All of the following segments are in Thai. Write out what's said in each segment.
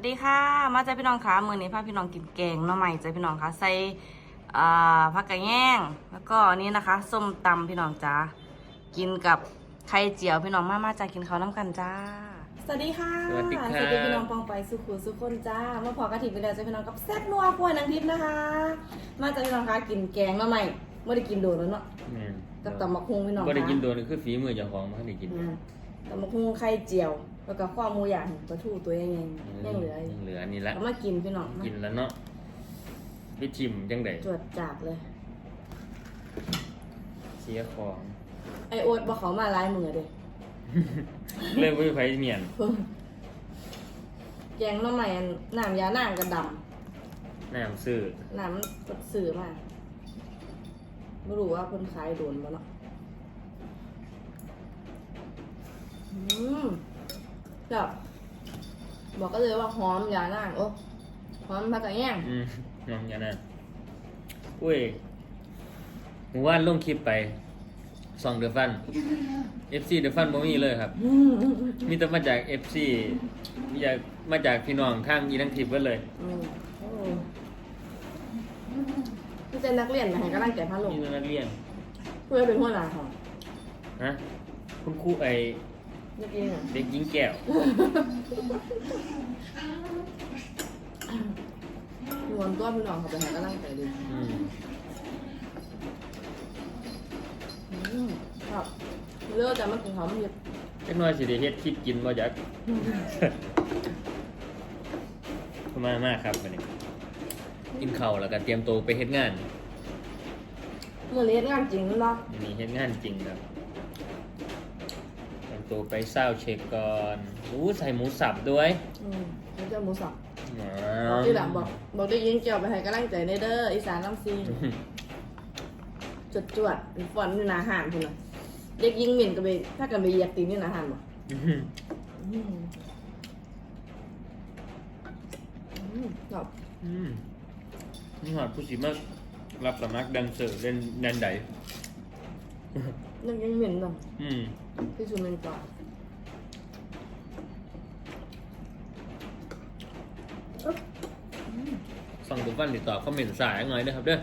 วัสดีค่ะ มาจ้าพี่น้องค่ะมือนี้พาพี่น้องกินแกงหน่อใหม่จ้าพี่น้องค่ะใส่อ่าผักกระแยงแล้วก็อันนี้นะคะ ส้มตำพี่น้องจ้ากินกับไข่เจียวพี่น้องมามาจ้ากินข้าวน้ำกันจ้า สวัสดีค่ะ สวัสดีครับสวัสดีพี่น้องปองไปสุขุสุขคนจ้ามาพอกระถิ่นไปแล้วจ้าพี่น้องกับแซ่บนัวพวยนางทิพย์นะคะ มาจ้าพี่น้องค่ะกินแกงหน่อใหม่ไม่ได้กินโดนแล้วเนาะแม่นกับตำบักฮุงพี่น้องบ่ได้ค่ะกินโดนนี่คือฝีมือเจ้าของมันได้กินอืมตำบักฮุงไข่เจียว แล้วก็ข้าวหมูย่างปลาทูตัวยังไงยังเหลืออยู่ยังเหลือนี่ละเอามากินพี่น้องมากินแล้วเนาะไปชิมจังได๋จวดจากเลย เสียของ ไอโอ๊ตบอกเขามาลายมือเด้เริ่มบ่มีไผเมียนแกงหน้ำใหม่อันน้ำยานางกระดน้ำซื้อำน้ำมันกดสื่อมาไม่รู้ว่าคนขายโดนบ่เนาะ แบบบอกก็เลยว่าหอมยานางโอ้หอมผักกระแยงอืมน้องอย่านะอุ้ยหมู่บ้านลงคลิปไปส่องเดอะฟัน FC เดอะฟันบ่มีเลยครับ อืมอืมอืมมีแต่มาจาก FC มีจากมาจากพี่น้องข้างอีทั้งทิพย์เบิดเลยอืมโอ้พี่เป็นนักเรียนนะให้กำลังใจพระลงมีแต่นักเรียน เพื่อเป็นหัวหน้าของฮะคุณครูไอ นักเรียนอะเด็กหญิงแก้วรวมตัวพี่น้องเขาไปให้กำลังใจดีอืมอืมครับเลือกแต่มากินเขาไม่หยุดจักหน่อยสิได้เฮ็ดคลิปกินบ่จักขอบคุณมากมากครับวันนี้ กินข้าวแล้วก็เตรียมตัวไปเฮ็ดงาน เมื่อเรียนงานจริงเนาะวันนี้เฮ็ดงานจริงครับเตรียมตัวไปเศร้าเช็คก่อนอู้ใส่หมูสับด้วยอืมแล้วเจะหมูสับอ๋อที่หลังบอกบอกได้ยินเกี่ยวไปให้กำลังใจในเด้ออีสานน้ำซีจวดจวดๆฟอนอยู่หนาหานคุณน่ะเด็กยิงหมิ่นก็ไปถ้ากันไปเหยียบตีนอยู่หนาหานบ่อืมอืมครับอืมนี่หอดผู้สิมารับสมัครแดันเซอร์เล่นแดนใด เด็กยิงหมิ่นเนาะอืมที่สุดเป็นก่อนฟังทุกวันติดต่อคอมเมนต์สายหน่อยนะครับเด้อ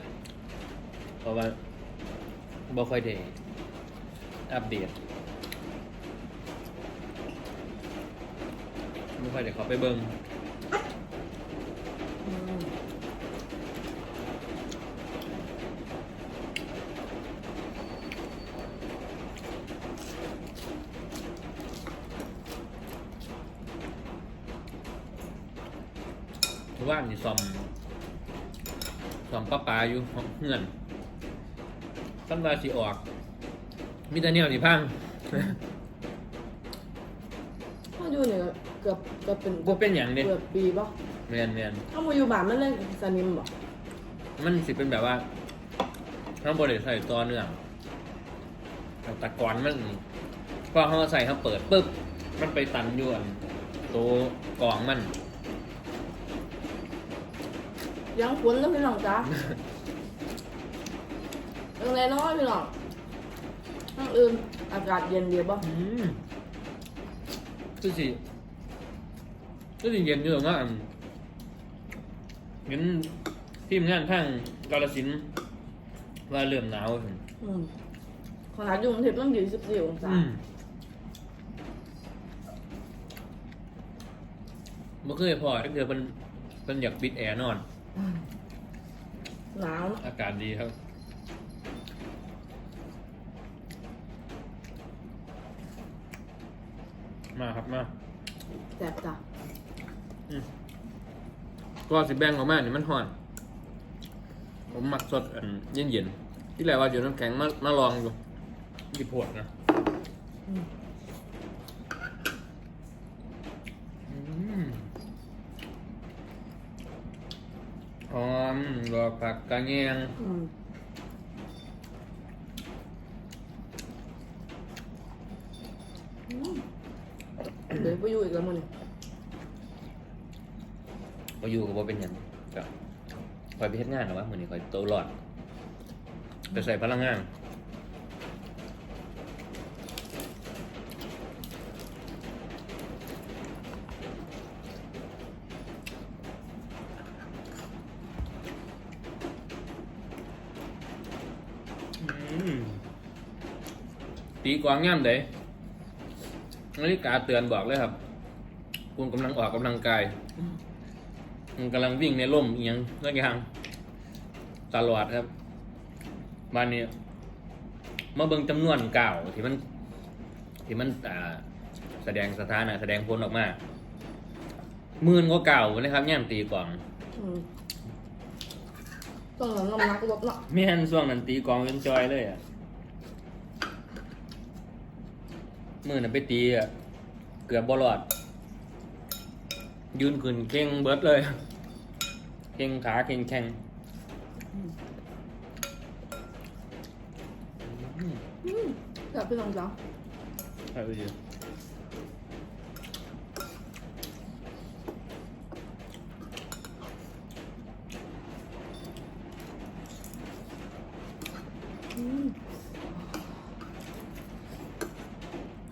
เพราะว่าบ่ค่อยได้อัปเดตไม่ค่อยได้เขาไปเบิ่ง อืม ทุกวันนี่ซ่อมซ่อมป้าปลาอยู่ของเพื่อนขั้นว่าสิออก มีแต่แนวนี่พังถ้าอยู่เนี่ยเกือบเกือบเป็นบ่เป็นหยังเด้เกือบปีป่ะแมนแมนถ้ามาอยู่บ้านมันเล่นสนิมบ่มันสิเป็นแบบว่าถ้าบริใส่ตัวเนื่องแต่ตะกอนมันพอเขาใส่เขาเปิดปุ๊บ มันไปตันอยวนตัวกรองมัน ยังคุ้นแล้วพี่น้องจ้าเรื่องไรน้อยพี่น้องทางอื่นอากาศเย็นเดียวบ่อืมคือสิคือสิเย็นอยู่ตรงนั้นเห็นทีมงานทางกาลสินธุ์ว่าเริ่มหนาวอืมขนาดอยู่กรุงเทพต้องอยู่14องศาอืมเมื่อเคยพอถ้าเกิดมันมันอยากปิดแอร์นอน หนาวเนอะอากาศดีครับ มาครับมา แสบจ้ะก็สิแบ่งออกมาเนี่ยมันห่อน ผมหมักสดอันเย็นเย็นๆที่แรกว่าเดี๋ยวน้ำแข็งมามาลองดูดีปวดนะ อืม อืมหอม ดอกผักกระเงียงอืมอืมเดี๋ยวไปอยู่อีกแล้วมึงเนี่ยพออยู่กับว่าเป็นหยังก็คอยไปเฮ็ดงานหรอวะมือนี้คอยโตหลอดไปใส่พลังงาน ตีกลองย่ำเด้นาฬิกาเตือนบอกเลยครับคุณกำลังออกกำลังกายมันกำลังวิ่งในร่มเอียงสักอย่างตลอดครับบ้านนี้มาเบิ่งจำนวนเก่าที่มัน ที่มันอ่าแสดงสถานะแสดงผลออกมาหมื่นก็เก่านะครับย่ำตีกลองอืมต้องหลังน้ำหนักลดเนาะแม่นช่วงนั้นตีกลองเป็นจอยเลยอะ มือนั้นไปตีอะเกือบบอลอด ยืนขึ้นเก่งเบิดเลยเก่งขาเก่งแข้งอืมอืมจับพี่น้องจ้าเอาไปดิอืม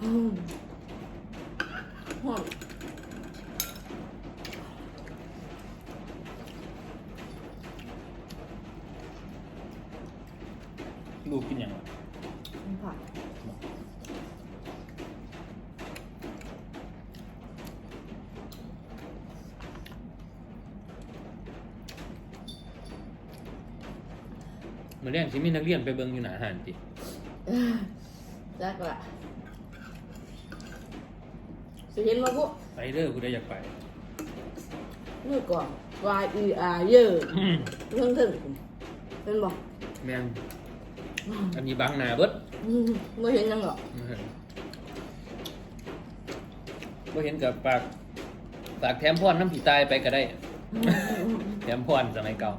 อืมหอมลูกกินอย่างไรผักเมื่อเรียนสิมีนักเรียนไปเบิ่งอยู่หนาอาหารติจักละ สิเห็นมาปุ๊ไปเด้อผู้ใดอยากไปนี่ก่อน Y E R เยอะอืมเรื่องถึงเป็นบอกแม่งอันนี้บังหนาเบิดไม่เห็นยังหรอกบ่เห็นกับปากปากแถมพรน้ำผีตายไปก็ได้ แถมพรสมัยเก่า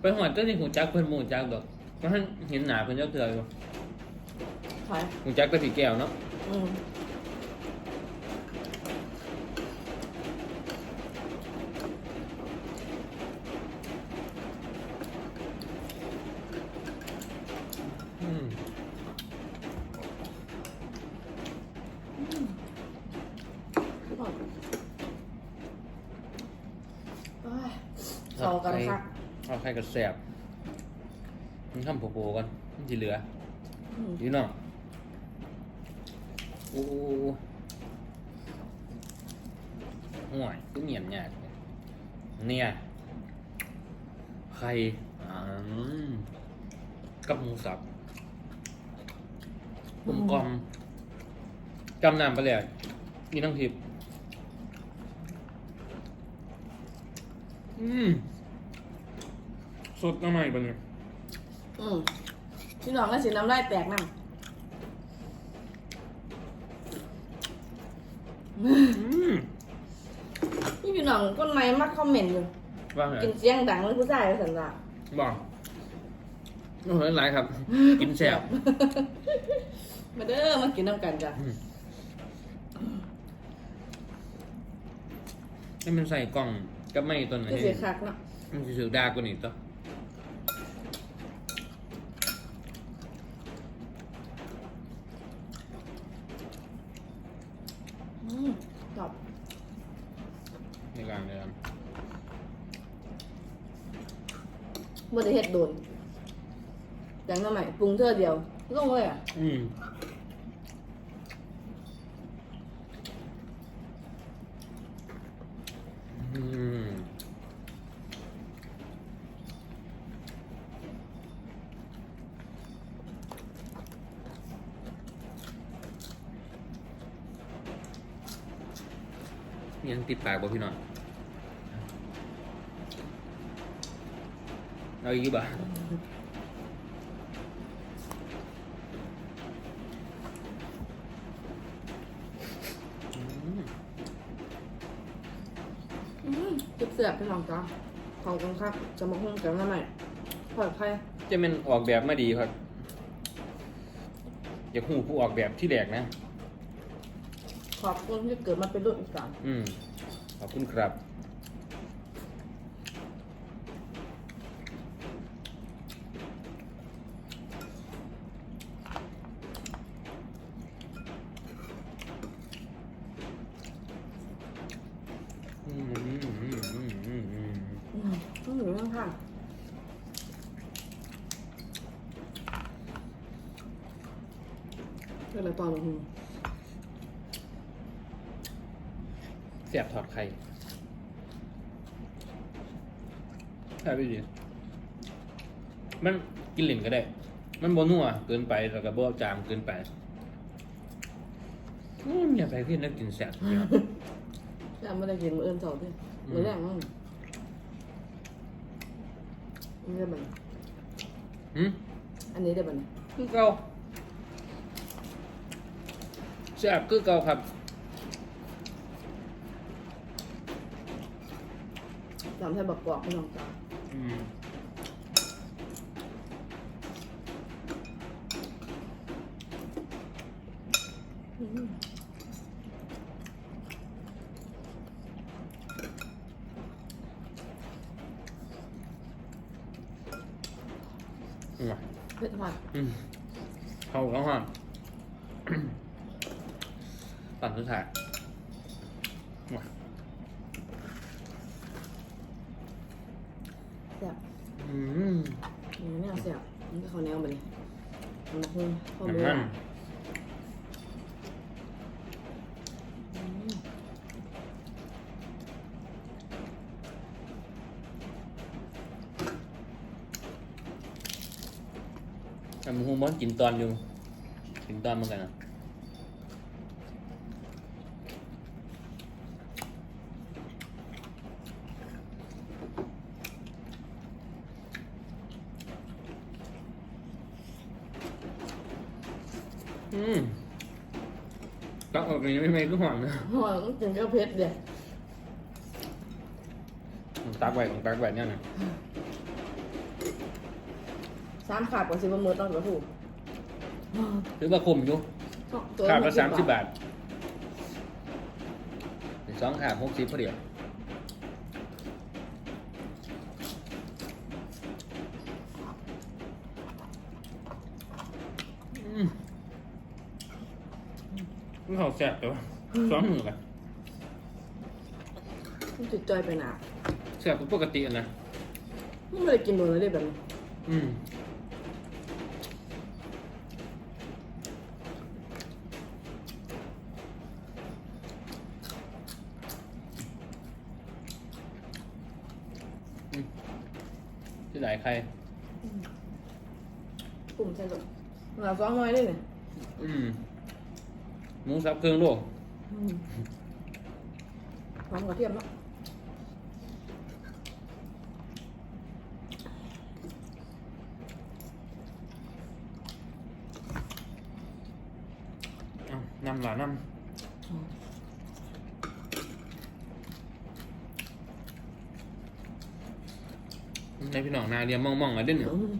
ไปหอดเจ้าที่หูจักเพิ่นหมู่จักดอกเพราะฉะนั้นเห็นหนาเพิ่นเจ้าเถื่ออยู่ ใช่หูจักก็สีแก้วเนาะอืมอืมหอมเอ้ยเข้ากันครับเอาใครก็แสบมันทำโปโปๆกันมันสิเหลืออืม อยู่เนาะ โอ้ห่วยก็เหนียนยากเนี่ยไข่อ่ากับหมูสับกลมกลอมกำน้ำไปเลยมีทั้งทิพย์อืมสดน้ำใหม่ปะเนี่ยอืมพี่น้องก็สิน้ำลายแตกน้ำ นี่พี่น้องคนใหม่มาคอมเมนต์อยู่ว่าไงกินเสียงดังเลยผู้ชายเลยสันละบอกโอ้โหหลายครับ กินแซ่บมาเด้อมากินน้ำกันจ้ะให้มันใส่กล่องกับไม่ตัวไหนคือเสียคักเนาะมันจะถือดากว่านี้ตัว อืมตอบ ในกลางเลยครับ บ่ได้เฮ็ดโดนจังทำไมปรุงเท่อเดียวลงเลยอะอืมอืมยังติดปากบ่พี่น้อง เอาอีกบ่ะอืมเจ็บเสียบพี่น้องจ้ะของกันครับ จะมาหุ้มกันทำไมปลอดภัยจะเป็นออกแบบมาดีครับ อยากหูผู้ออกแบบที่แดกนะ ขอบคุณที่เกิดมาเป็นลูกอีสานอืม ขอบคุณครับ อืมอืมอืมอืมอืมอืม อืมต้องอยู่ข้าง ไปตอนหนึ่ง เสียบถอดไข่ใช่พี่ดิมันกินเหล่นก็ได้ มันบนัวเกินไปแล้วก็บ่จางเกินไปอืมอย่าไปขึ้นนักกินแสบเนี่ยแล้วไม่ได้กินมื้ออื่นสองที่มื้อแรกมั้งอันนี้ได้บันหืมอันนี้ได้บันคือเก่าแซ่บคือเก่าครับำใส่บักกอกพี่น้องจ้าอืมอืมเผ็ดมากอืมเข้าแล้วฮะปั่นสุดท้ายมา แซ่บอืมอันนี้เนี่ยแซ่บมันก็ข้าวเหนียวมาเลยมันคงข้าวเหนีน้ำยวมันอืมแต่หมูมอนกินตอนอยู่กินตอนเหมือนกันนะ อืมตักออกนี้ไม่ไม่ก็หอมนะห่อต้องกินกับเผ็ดเดี๋ยวตักไว้ของตักไว้เนี่ยนะสามขาดกว่าสิบมือต้องกระถูกหรือว่าคุมอยู่ขาดละสามสิบบาทสองขาดหกสิบพอดี เขาแสบแต่ว่าสองมือกันมันติดจอยไปหนาแสบกว่าปกติอะนะไม่ได้กินโดนเลยแบบนี้อืมที่ไหนใคร กลุ่มใช่หรอหนาสองน้อยได้เนี่ยอืม หมูสับเครื่องโลกหอมกระเทียมเนาะเอาน้ำหลาน้ำในพี่น้องนาเรียมมองๆอะเด่นเนี่ย อืม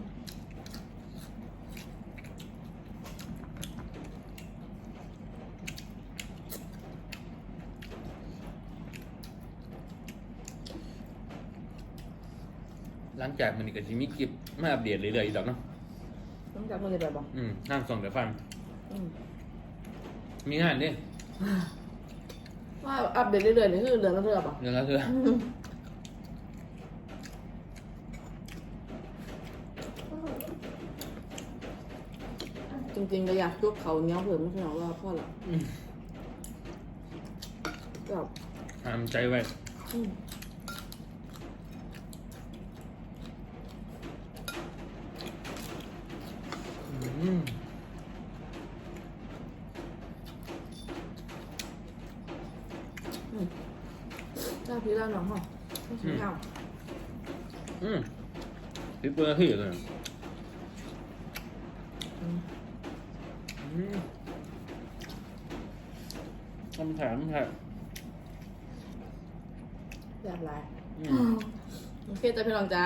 หลังจากมันนี่ก็จะมีคลิปมาอัปเดตเรื่อยๆอีกดอกเนาะต้องจับมือเลยแบบบอกอืมห้างส่องแต่ฟัน อืมมีงานเด้ว่าอัปเดตเรื่อยๆนี่คือเดือนละเทื่อป่ะเรื่องละเธอจริงๆก็อยากจุกเขาเหนี้ยวเผื่อไม่ใช่หรอกว่าพ่อละอืมแบบห้ามใจไว้อืม อืมเจ้าพี่เล่าน้องเหรอไม่ใช่เงาอืมสิบเปอร์ที่เลยอืมอืมทำแถมแถมแบบไรอืมโอเคจ้าพี่น้องจ้า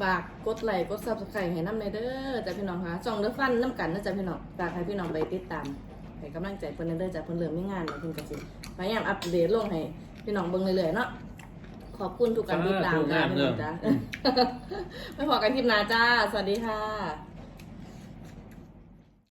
ฝากกดไลค์กดซับสไครต์ให้น้ำในเด้อจ้าพี่น้องคะจ่องเด้อฟันน้ำกันนะจ้าพี่น้องฝากให้พี่น้องไปติดตามให้กำลังใจเพิ่นเด้อจ้าเพิ่นเริ่มมีงานแล้วเพิ่นก็สิพยายามอัปเดตลงให้พี่น้องเบิ่งเรื่อยๆเนาะขอบคุณทุกการติดตามจ้าพี่น้องจ้าไม่พอกันคลิปหน้าจ้า สวัสดีค่ะ